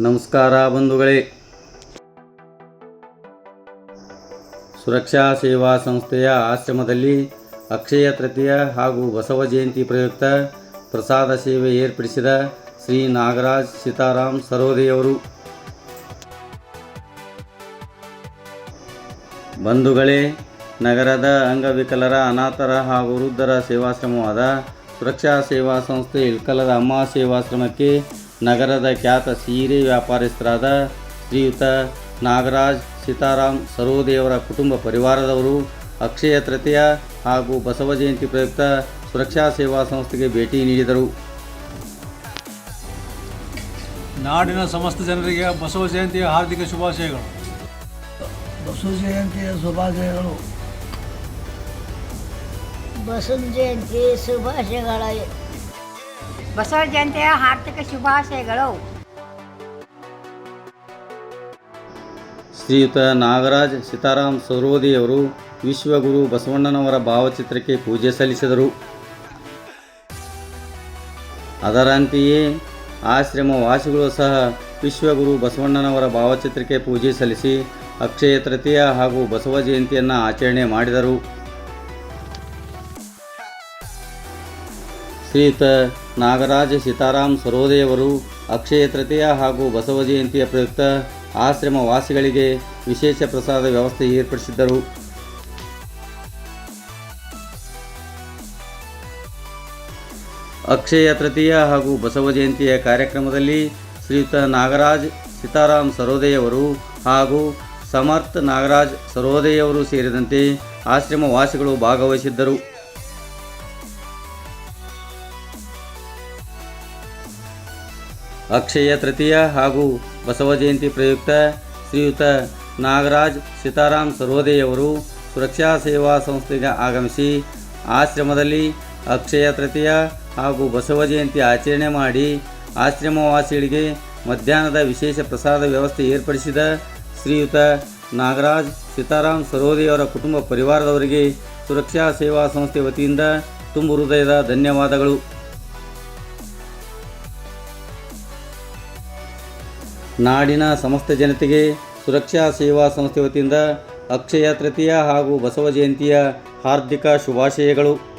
ನಮಸ್ಕಾರ ಬಂಧುಗಳೇ. ಸುರಕ್ಷಾ ಸೇವಾ ಸಂಸ್ಥೆಯ ಆಶ್ರಮದಲ್ಲಿ ಅಕ್ಷಯ ತೃತೀಯ ಹಾಗೂ ಬಸವ ಜಯಂತಿ ಪ್ರಯುಕ್ತ ಪ್ರಸಾದ ಸೇವೆ ಏರ್ಪಡಿಸಿದ ಶ್ರೀ ನಾಗರಾಜ್ ಸೀತಾರಾಮ್ ಸರೋದೆಯವರು ಬಂಧುಗಳೇ, ನಗರದ ಅಂಗವಿಕಲರ ಅನಾಥರ ಹಾಗೂ ವೃದ್ಧರ ಸೇವಾಶ್ರಮವಾದ ಸುರಕ್ಷಾ ಸೇವಾ ಸಂಸ್ಥೆ ಇಳ್ಕಲದ ಅಮ್ಮ ಸೇವಾಶ್ರಮಕ್ಕೆ ನಗರದ ಖ್ಯಾತ ಸೀರೆ ವ್ಯಾಪಾರಸ್ಥರಾದ ಶ್ರೀಯುತ ನಾಗರಾಜ್ ಸೀತಾರಾಮ್ ಸರೋದೇವರ ಕುಟುಂಬ ಪರಿವಾರದವರು ಅಕ್ಷಯ ತೃತೀಯ ಹಾಗೂ ಬಸವ ಜಯಂತಿ ಪ್ರಯುಕ್ತ ಸುರಕ್ಷಾ ಸೇವಾ ಸಂಸ್ಥೆಗೆ ಭೇಟಿ ನೀಡಿದರು. ನಾಡಿನ ಸಮಸ್ತ ಜನರಿಗೆ ಬಸವ ಜಯಂತಿಯ ಹಾರ್ದಿಕ ಶುಭಾಶಯಗಳು. ಬಸವ ಜಯಂತಿಯ ಶುಭಾಶಯಗಳು. ಬಸವ ಜಯಂತಿ ಶುಭಾಶಯಗಳ. ಬಸವ ಜಯಂತಿಯ ಹಾರ್ದಿಕ ಶುಭಾಶಯಗಳು. ಶ್ರೀಯುತ ನಾಗರಾಜ್ ಸೀತಾರಾಮ್ ಸರೋದಿಯವರು ವಿಶ್ವಗುರು ಬಸವಣ್ಣನವರ ಭಾವಚಿತ್ರಕ್ಕೆ ಪೂಜೆ ಸಲ್ಲಿಸಿದರು. ಅದರಂತೆಯೇ ಆಶ್ರಮ ವಾಸಿಗಳು ಸಹ ವಿಶ್ವಗುರು ಬಸವಣ್ಣನವರ ಭಾವಚಿತ್ರಕ್ಕೆ ಪೂಜೆ ಸಲ್ಲಿಸಿ ಅಕ್ಷಯ ತೃತೀಯ ಹಾಗೂ ಬಸವ ಜಯಂತಿಯನ್ನು ಆಚರಣೆ ಮಾಡಿದರು. ಶ್ರೀಯುತ ನಾಗರಾಜ ಸೀತಾರಾಮ್ ಸರೋದೆಯವರು ಅಕ್ಷಯ ತೃತೀಯ ಹಾಗೂ ಬಸವ ಜಯಂತಿಯ ಪ್ರಯುಕ್ತ ಆಶ್ರಮ ವಾಸಿಗಳಿಗೆ ವಿಶೇಷ ಪ್ರಸಾದ ವ್ಯವಸ್ಥೆ ಏರ್ಪಡಿಸಿದ್ದರು. ಅಕ್ಷಯ ತೃತೀಯ ಹಾಗೂ ಬಸವ ಜಯಂತಿಯ ಕಾರ್ಯಕ್ರಮದಲ್ಲಿ ಶ್ರೀಯುತ ನಾಗರಾಜ್ ಸೀತಾರಾಮ್ ಸರೋದೆಯವರು ಹಾಗೂ ಸಮರ್ಥ ನಾಗರಾಜ್ ಸರೋದೆಯವರು ಸೇರಿದಂತೆ ಆಶ್ರಮ ವಾಸಿಗಳು ಭಾಗವಹಿಸಿದ್ದರು. ಅಕ್ಷಯ ತೃತೀಯ ಹಾಗೂ ಬಸವ ಜಯಂತಿ ಪ್ರಯುಕ್ತ ಶ್ರೀಯುತ ನಾಗರಾಜ್ ಸೀತಾರಾಮ್ ಸರೋದೆಯವರು ಸುರಕ್ಷಾ ಸೇವಾ ಸಂಸ್ಥೆಗೆ ಆಗಮಿಸಿ ಆಶ್ರಮದಲ್ಲಿ ಅಕ್ಷಯ ತೃತೀಯ ಹಾಗೂ ಬಸವ ಜಯಂತಿ ಆಚರಣೆ ಮಾಡಿ ಆಶ್ರಮವಾಸಿಗಳಿಗೆ ಮಧ್ಯಾಹ್ನದ ವಿಶೇಷ ಪ್ರಸಾದ ವ್ಯವಸ್ಥೆ ಏರ್ಪಡಿಸಿದ ಶ್ರೀಯುತ ನಾಗರಾಜ್ ಸೀತಾರಾಮ್ ಸರೋದೆಯವರ ಕುಟುಂಬ ಪರಿವಾರದವರಿಗೆ ಸುರಕ್ಷಾ ಸೇವಾ ಸಂಸ್ಥೆ ವತಿಯಿಂದ ತುಂಬು ಹೃದಯದ ಧನ್ಯವಾದಗಳು. ನಾಡಿನ ಸಮಸ್ತ ಜನತೆಗೆ ಸುರಕ್ಷಾ ಸೇವಾ ಸಂಸ್ಥೆ ವತಿಯಿಂದ ಅಕ್ಷಯ ತೃತೀಯ ಹಾಗೂ ಬಸವ ಜಯಂತಿಯ ಹಾರ್ದಿಕ ಶುಭಾಶಯಗಳು.